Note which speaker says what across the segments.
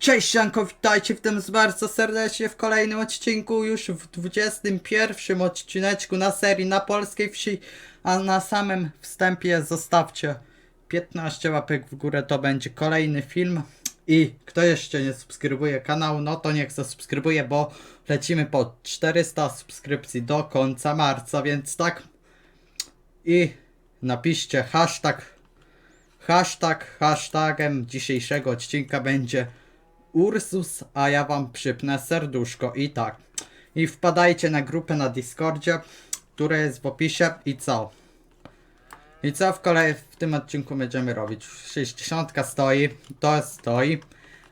Speaker 1: Cześć Janko, witajcie w tym bardzo serdecznie w kolejnym odcinku, już w 21 odcineczku na serii na polskiej wsi, a na samym wstępie zostawcie 15 łapek w górę, to będzie kolejny film. I kto jeszcze nie subskrybuje kanału, no to niech zasubskrybuje, bo lecimy po 400 subskrypcji do końca marca, więc tak. I napiszcie hashtag Hashtag, hashtagiem dzisiejszego odcinka będzie Ursus, a ja wam przypnę serduszko i tak. I wpadajcie na grupę na Discordzie, która jest w opisie i co? I co w kolei w tym odcinku będziemy robić? 60 stoi, to stoi,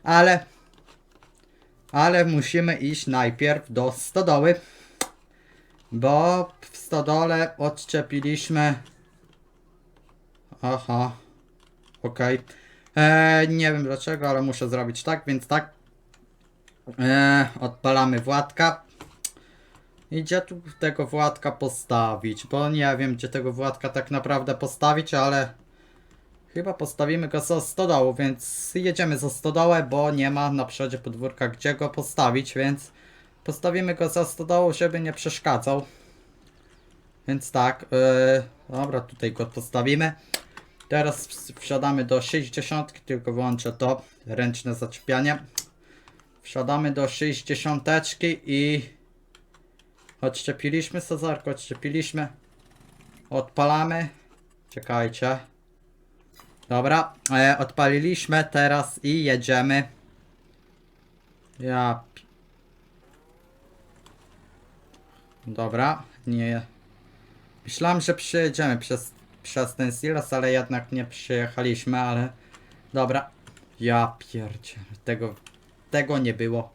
Speaker 1: ale ale musimy iść najpierw do stodoły, bo w stodole odczepiliśmy Aha. Okej. Eee, Nie wiem dlaczego, ale muszę zrobić tak, więc tak. Eee, odpalamy Władka. I gdzie tu tego Władka postawić? Bo nie wiem, gdzie tego Władka tak naprawdę postawić, ale chyba postawimy go za stodołu, więc jedziemy za stodołę, bo nie ma na przodzie podwórka gdzie go postawić, więc postawimy go za stodołą, żeby nie przeszkadzał. Więc tak, eee, dobra, tutaj go postawimy. Teraz ws- wsiadamy do 60, tylko włączę to ręczne zaczepianie. Wsiadamy do 60 i odczepiliśmy Cezarko, odczepiliśmy. Odpalamy. Czekajcie. Dobra, e, odpaliliśmy teraz i jedziemy. Ja. Dobra, nie. Myślałem, że przyjedziemy przez, przez ten silos, ale jednak nie przyjechaliśmy, ale dobra. Ja pierdzie, tego, tego nie było.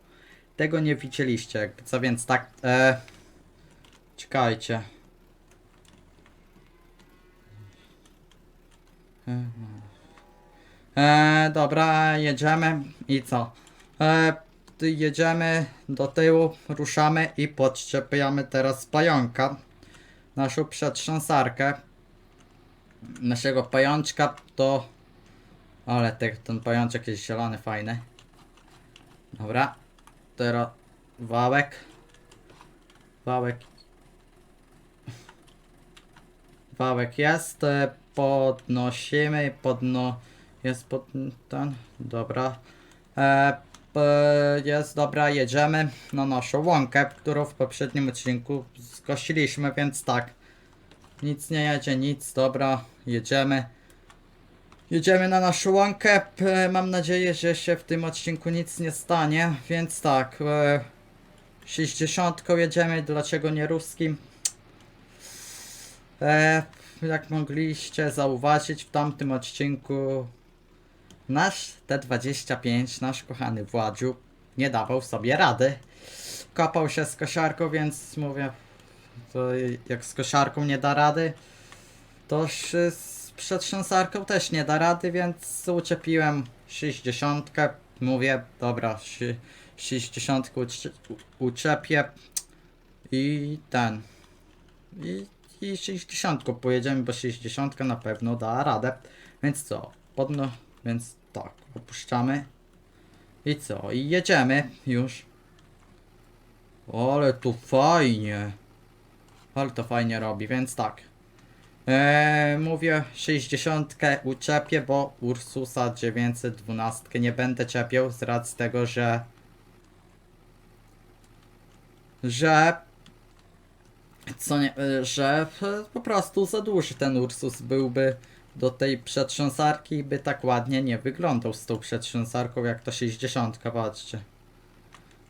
Speaker 1: Tego nie widzieliście, co więc tak. E, czekajcie. E, dobra, jedziemy i co? E, jedziemy do tyłu, ruszamy i podczepiamy teraz pająka naszą przetrząsarkę naszego pajączka to ale te, ten pajączek jest zielony fajny. Dobra. Teraz wałek. Wałek. Wałek jest e, podnosimy podno jest pod ten dobra. E, jest dobra jedziemy na naszą łąkę którą w poprzednim odcinku skosiliśmy więc tak. Nic nie jedzie, nic, dobra, jedziemy. Jedziemy na naszą łąkę. P- Mam nadzieję, że się w tym odcinku nic nie stanie, więc tak. E, 60 jedziemy, dlaczego nie ruskim? E, jak mogliście zauważyć w tamtym odcinku, nasz T25, nasz kochany Władziu, nie dawał sobie rady. Kopał się z kosiarką, więc mówię, to jak z kosiarką nie da rady, to już z przetrząsarką też nie da rady, więc uczepiłem 60. Mówię, dobra, si- 60 ucze- uczepię i ten. I, I 60 pojedziemy, bo 60 na pewno da radę. Więc co? Podno, więc tak, opuszczamy. I co? I jedziemy już. Ale tu fajnie. Ale to fajnie robi, więc tak. Eee, mówię 60 uczepię, bo Ursusa 912 nie będę czepiał z racji tego, że że co nie, e, że po prostu za duży ten Ursus byłby do tej przetrząsarki i by tak ładnie nie wyglądał z tą przetrząsarką jak ta 60, patrzcie.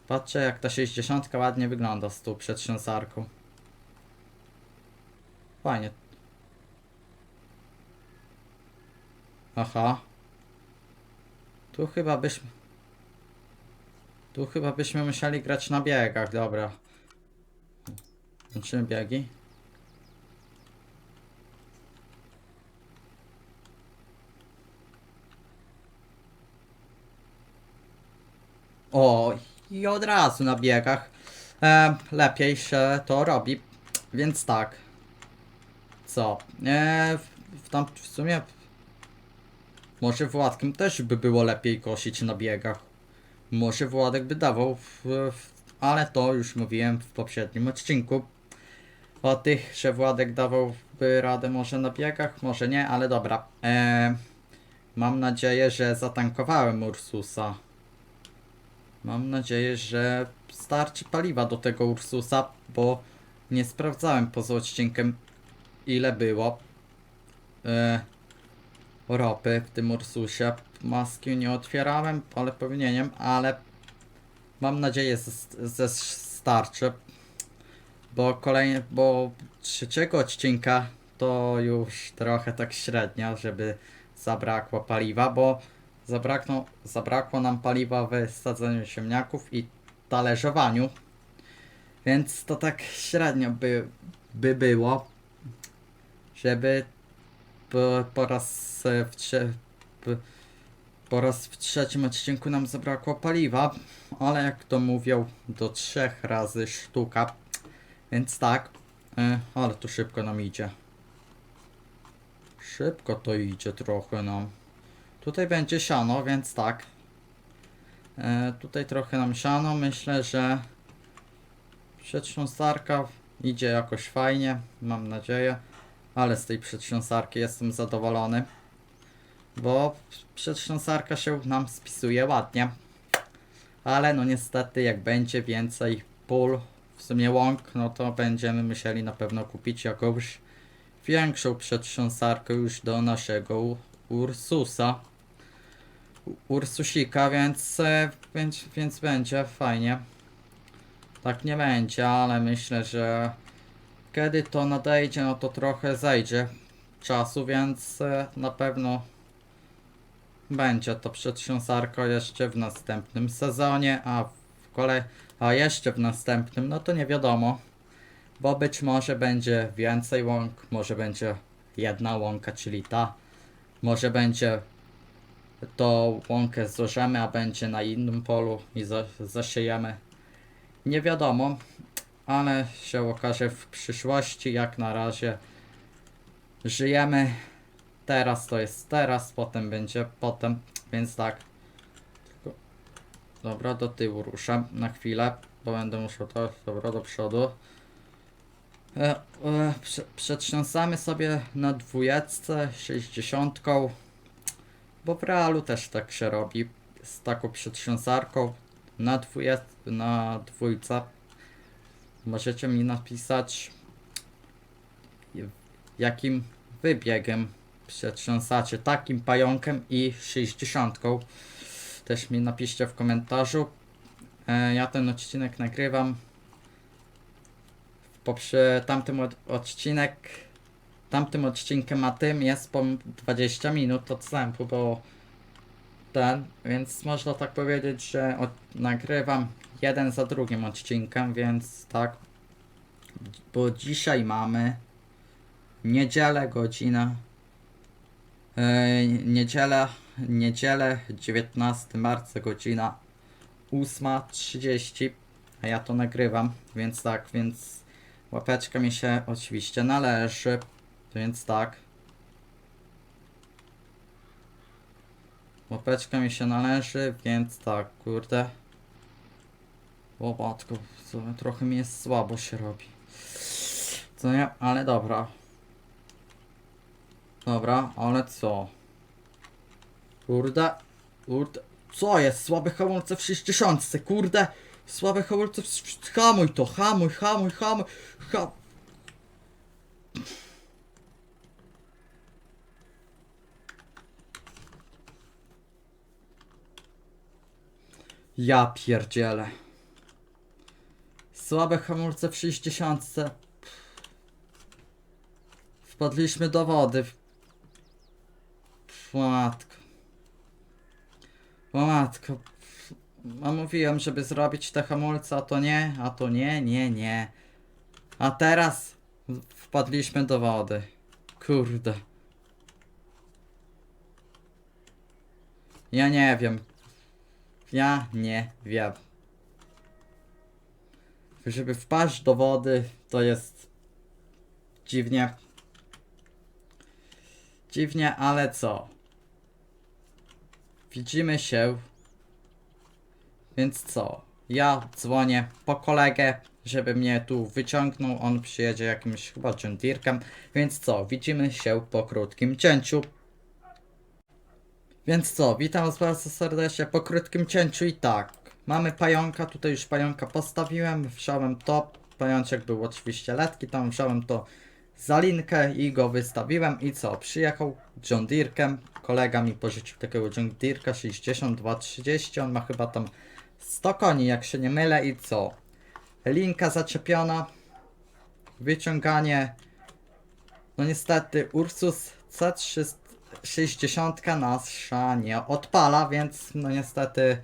Speaker 1: Patrzcie jak ta 60 ładnie wygląda z tą przetrząsarką. Fajnie. Aha. Tu chyba byśmy... Tu chyba byśmy musieli grać na biegach, dobra. Włączymy biegi. O, i od razu na biegach. E, lepiej się to robi. Więc tak. Co? E, w, tam w sumie Może Władkiem też by było lepiej kosić na biegach. może Władek by dawał, ale to już mówiłem w poprzednim odcinku. O tych, że Władek dawałby radę może na biegach, może nie, ale dobra. E, mam nadzieję, że zatankowałem Ursusa. Mam nadzieję, że starczy paliwa do tego Ursusa, bo nie sprawdzałem poza odcinkiem ile było e, ropy w tym Ursusie. Maski nie otwierałem, ale powinienem, ale mam nadzieję, że starczy. Bo kolejny, bo trzeciego odcinka to już trochę tak średnio, żeby zabrakło paliwa, bo zabrakło, zabrakło nam paliwa w sadzeniu ziemniaków i talerzowaniu. Więc to tak średnio by, by było, żeby po, raz e, w trze, po raz w trzecim odcinku nam zabrakło paliwa, ale jak to mówią, do trzech razy sztuka. Więc tak, e, ale to szybko nam idzie. Szybko to idzie trochę nam. Tutaj będzie siano, więc tak. E, tutaj trochę nam siano. Myślę, że przetrząsarka idzie jakoś fajnie. Mam nadzieję. Ale z tej przetrząsarki jestem zadowolony. Bo przetrząsarka się nam spisuje ładnie. Ale no niestety jak będzie więcej pól, w sumie łąk, no to będziemy musieli na pewno kupić jakąś większą przetrząsarkę już do naszego Ursusa. Ursusika, więc, e, więc, więc będzie fajnie. Tak nie będzie, ale myślę, że kiedy to nadejdzie, no to trochę zejdzie czasu, więc e, na pewno będzie to przetrząsarka jeszcze w następnym sezonie, a w kolej, a jeszcze w następnym, no to nie wiadomo, bo być może będzie więcej łąk, może będzie jedna łąka, czyli ta, może będzie to łąkę złożymy, a będzie na innym polu i za, zasiejemy. Nie wiadomo, ale się okaże w przyszłości. Jak na razie żyjemy. Teraz to jest teraz, potem będzie potem, więc tak. Dobra, do tyłu ruszam na chwilę, bo będę musiał to, dobra, do przodu. E, e, prze, przetrząsamy sobie na dwójeczce, sześćdziesiątką, bo w realu też tak się robi z taką przetrząsarką na dwójce, na dwójce. Możecie mi napisać jakim wybiegiem przetrząsacie takim pająkiem i 60. Też mi napiszcie w komentarzu. E, ja ten odcinek nagrywam poprze tamtym od, odcinek tamtym odcinkiem a tym jest po 20 minut odstępu, bo ten, więc można tak powiedzieć, że od, nagrywam jeden za drugim odcinkiem, więc tak, bo dzisiaj mamy niedzielę godzina e, niedziela, niedzielę 19 marca godzina 8.30 a ja to nagrywam, więc tak, więc łapeczka mi się oczywiście należy, więc tak. Łapeczka mi się należy, więc tak, kurde. O matko, co, trochę mi jest słabo się robi. Co nie? Ale dobra. Dobra, ale co? Kurde, kurde. Co jest? Słabe hamulce w 60, kurde. Słabe hamulce w... Hamuj to, hamuj, hamuj, hamuj, ham... Ja pierdzielę. Słabe hamulce w 60. Wpadliśmy do wody. O matko. O matko. A mówiłem, żeby zrobić te hamulce, a to nie, a to nie, nie, nie. A teraz wpadliśmy do wody. Kurde. Ja nie wiem. Ja nie wiem. Żeby wpaść do wody, to jest dziwnie. Dziwnie, ale co? Widzimy się Więc co? Ja dzwonię po kolegę, żeby mnie tu wyciągnął. On przyjedzie jakimś chyba John. Więc co? Widzimy się po krótkim cięciu. Więc co? Witam was bardzo serdecznie po krótkim cięciu i tak. Mamy pająka, tutaj już pająka postawiłem, wziąłem to. Pajączek był oczywiście letki, tam wziąłem to za linkę i go wystawiłem i co? Przyjechał John Deere'em, kolega mi pożyczył takiego John Deere'ka 6230, on ma chyba tam 100 koni, jak się nie mylę i co? Linka zaczepiona, wyciąganie, no niestety Ursus C360 nasza nie odpala, więc no niestety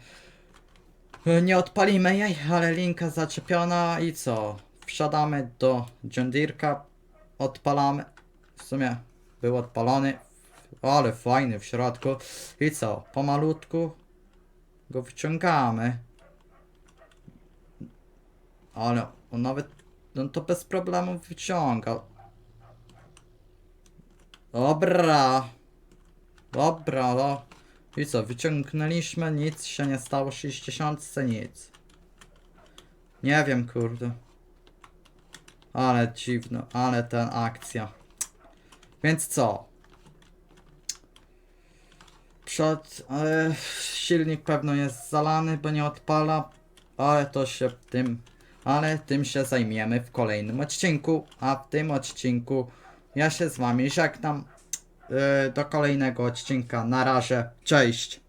Speaker 1: nie odpalimy jej, ale linka zaczepiona i co? Wsiadamy do John odpalamy, w sumie był odpalony, ale fajny w środku i co? Pomalutku go wyciągamy. Ale on nawet, on to bez problemu wyciąga. Dobra. Dobra, no. I co, wyciągnęliśmy, nic się nie stało, 60 nic. Nie wiem, kurde. Ale dziwno, ale ten akcja. Więc co? Przed, e, silnik pewno jest zalany, bo nie odpala, ale to się tym, ale tym się zajmiemy w kolejnym odcinku, a w tym odcinku ja się z wami żegnam. E, do kolejnego odcinka. Na razie. Cześć.